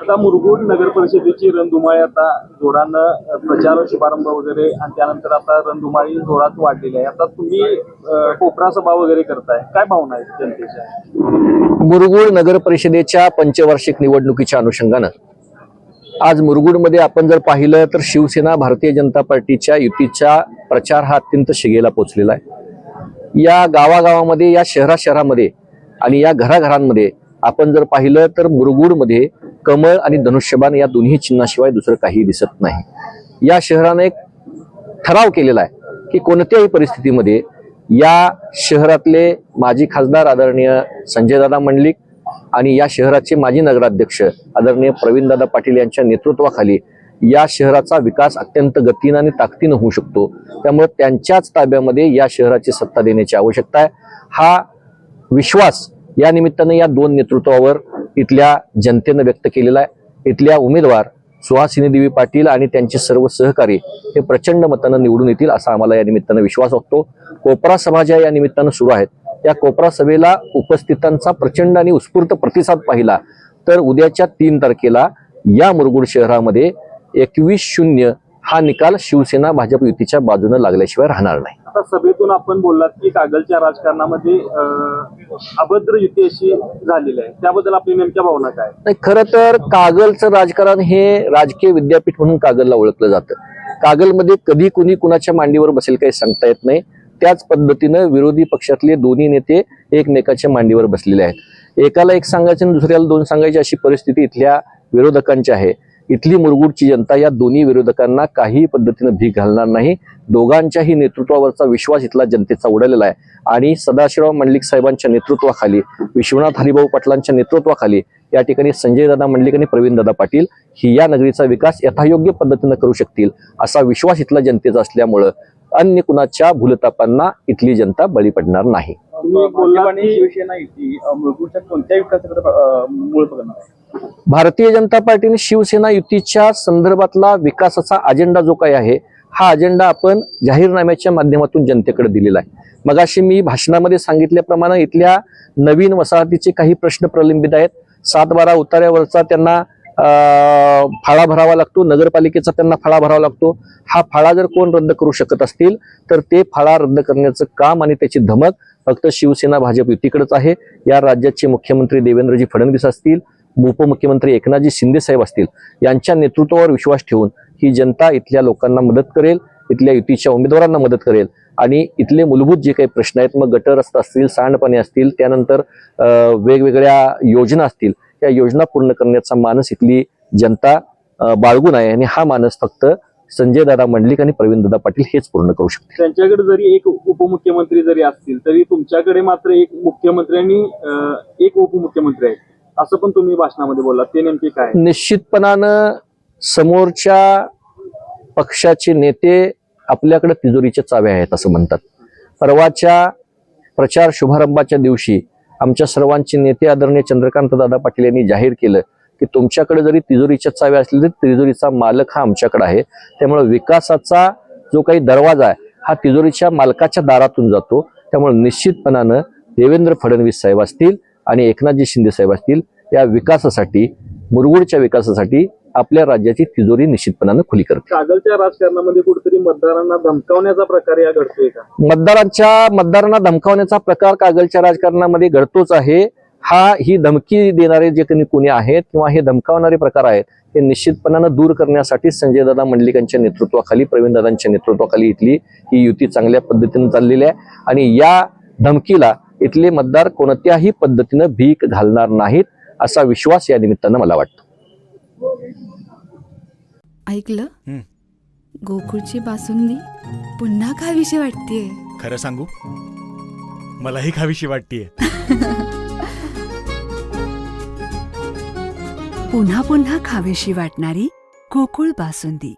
आता मुरगुड नगर परिषदेची रणधुमाळी आता जोरानं प्रचार शुभारंभ वगैरे आणि त्यानंतर आता रणधुमाळी जोरात वाढलेली आहे. आता तुम्ही कोपरा सभा वगैरे करताय. काय भावना आहेत जनतेच्या? मुरगुड नगर परिषदेच्या पंचवार्षिक निवडणुकीच्या अनुषंगानं. आज मुरगुडमध्ये आपण जर पाहिलं तर शिवसेना भारतीय जनता पार्टीच्या युतीचा प्रचार हा अत्यंत शिगेला पोचलेला आहे. या गावागावामध्ये या शहरा शहरामध्ये आणि या घराघरांमध्ये आपण जर पाहिलं तर मुरगुडमध्ये कमळ आणि धनुष्यबाण या दोन्ही चिन्हाशिवाय दुसरं काही दिसत नाही. या शहराने एक ठराव केलेला आहे की कोणत्याही परिस्थितीमध्ये या शहरातले माजी खासदार आदरणीय संजयदादा मंडलिक आणि या शहराचे माजी नगराध्यक्ष आदरणीय प्रवीणदादा पाटील यांच्या नेतृत्वाखाली या शहराचा विकास अत्यंत गतीनं आणि ताकदीनं होऊ शकतो. त्यामुळे त्यांच्याच ताब्यामध्ये या शहराची सत्ता देण्याची आवश्यकता आहे. हा विश्वास या निमित्तानं या दोन नेतृत्वावर इथल्या जनतेनं व्यक्त केलेला आहे. इथल्या उमेदवार सुहासिनी देवी पाटील आणि त्यांचे सर्व सहकारी हे प्रचंड मतानं निवडून येतील असा आम्हाला या निमित्तानं विश्वास वाटतो. कोपरा सभा ज्या या निमित्तानं सुरू आहेत. या कोपरा सभेला उपस्थितांचा प्रचंड आणि उत्स्फूर्त प्रतिसाद पाहिला. तर उद्याच्या तीन तारखेला या मुरगुड शहरामध्ये एकवीस शून्य हा निकाल शिवसेना भाजप युतीच्या बाजूने लागल्याशिवाय राहणार नाही. आता सभेतून आपण बोललात की कागलच्या राजकारणामध्ये अभद्र युती अशी झालेली आहे. त्याबद्दल आपली नेमक्या भावना काय? नाही खरं तर कागलचं राजकारण हे राजकीय विद्यापीठ म्हणून कागलला ओळखलं जातं. कागलमध्ये कधी कुणी कुणाच्या मांडीवर बसेल काही सांगता येत नाही. त्याच पद्धतीनं विरोधी पक्षातले दोन्ही नेते एकमेकाच्या मांडीवर बसलेले आहेत. एकाला एक सांगायचे आणि दुसऱ्याला दोन सांगायची अशी परिस्थिती इथल्या विरोधकांची आहे. इथली मुरगुडची जनता या दोन्ही विरोधकांना काही पद्धतीनं भीक घालणार नाही. दोघांच्याही नेतृत्वावरचा विश्वास इथला जनतेचा उडालेला आहे. आणि सदाशिवराव मंडलिक साहेबांच्या नेतृत्वाखाली विश्वनाथ हरिभाऊ पाटलांच्या नेतृत्वाखाली या ठिकाणी संजय दादा मंडलिक आणि प्रवीणदादा पाटील ही या नगरीचा विकास यथायोग्य पद्धतीनं करू शकतील असा विश्वास इथला जनतेचा असल्यामुळं अन्य कुणाच्या भूलतापांना इथली जनता बळी पडणार नाही. कोणत्या विकासाकडे मूळ बघणार भारतीय जनता पार्टीने शिवसेना युतीच्या संदर्भातला विकासाचा अजेंडा जो काही आहे हा अजेंडा आपण जाहीरनाम्याच्या माध्यमातून जनतेकडे दिलेला आहे. मगाशी मी भाषणामध्ये सांगितल्याप्रमाणे इथल्या नवीन वसाहतीचे काही प्रश्न प्रलंबित आहेत. सात बारा उतार्यावरचा त्यांना फाळा भरावा लागतो नगरपालिकेचा त्यांना फाळा भरावा लागतो. हा फाळा जर कोण रद्द करू शकत असतील तर ते फाळा रद्द करण्याचं काम आणि त्याची धमक फक्त शिवसेना भाजप युतीकडेच आहे. या राज्याचे मुख्यमंत्री देवेंद्रजी फडणवीस असतील उपमुख्यमंत्री एकनाथजी शिंदे साहेब असतील यांच्या नेतृत्वावर विश्वास ठेवून ही जनता इथल्या लोकांना मदत करेल इथल्या युतीच्या उमेदवारांना मदत करेल. आणि इथले मूलभूत जे काही प्रश्न आहेत मग गटर रस्ता असतील सांडपाणी असतील त्यानंतर वेगवेगळ्या योजना असतील या योजना पूर्ण करण्याचा मानस इथली जनता बाळगून आहे. आणि हा मानस फक्त संजय दादा मंडलिक आणि प्रवीण दादा पाटील हेच पूर्ण करू शकतील. त्यांच्याकडे जरी एक उपमुख्यमंत्री जरी असतील तरी तुमच्याकडे मात्र एक मुख्यमंत्री आणि एक उपमुख्यमंत्री आहे असं पण तुम्ही भाषणामध्ये बोललात. ते नेमके काय? निश्चितपणानं समोरच्या पक्षाचे नेते आपल्याकडे तिजोरीच्या चाव्या आहेत असं म्हणतात. परवाच्या प्रचार शुभारंभाच्या दिवशी आमच्या सर्वांचे नेते आदरणीय चंद्रकांत दादा पाटील यांनी जाहीर केलं की तुमच्याकडे जरी तिजोरीच्या चाव्या असले तरी तिजोरीचा मालक हा आमच्याकडे आहे. त्यामुळे विकासाचा जो काही दरवाजा आहे हा तिजोरीच्या मालकाच्या दारातून जातो. त्यामुळे निश्चितपणानं देवेंद्र फडणवीस साहेब असतील आणि एकनाथजी शिंदे साहेब असतील या विकासासाठी मुरगुडच्या विकासासाठी आपल्या राज्याची तिजोरी निश्चितपणानं खुली करते कागलच्या राजकारणामध्ये कुठेतरी मतदारांना धमकावण्याचा प्रकार या घडतोय का? मतदारांच्या मतदारांना धमकावण्याचा प्रकार कागलच्या राजकारणामध्ये घडतोच आहे. हा ही धमकी देणारे जे कोणी कोणी आहेत किंवा हे धमकावणारे प्रकार आहेत हे निश्चितपणानं दूर करण्यासाठी संजयदादा मंडलिकांच्या नेतृत्वाखाली प्रवीणदादांच्या नेतृत्वाखाली इथली ही युती चांगल्या पद्धतीनं चाललेली आहे. आणि या धमकीला इथले मतदार कोणत्याही पद्धतीनं भीक घालणार नाहीत असा विश्वास या निमित्तानं मला वाटतो. ऐकलं. गोकुळची बासुंदी पुन्हा खावीशी वाटतेय. खरं सांगू? मलाही खावीशी वाटतीये. पुन्हा पुन्हा खावीशी वाटणारी गोकुळ बासुंदी.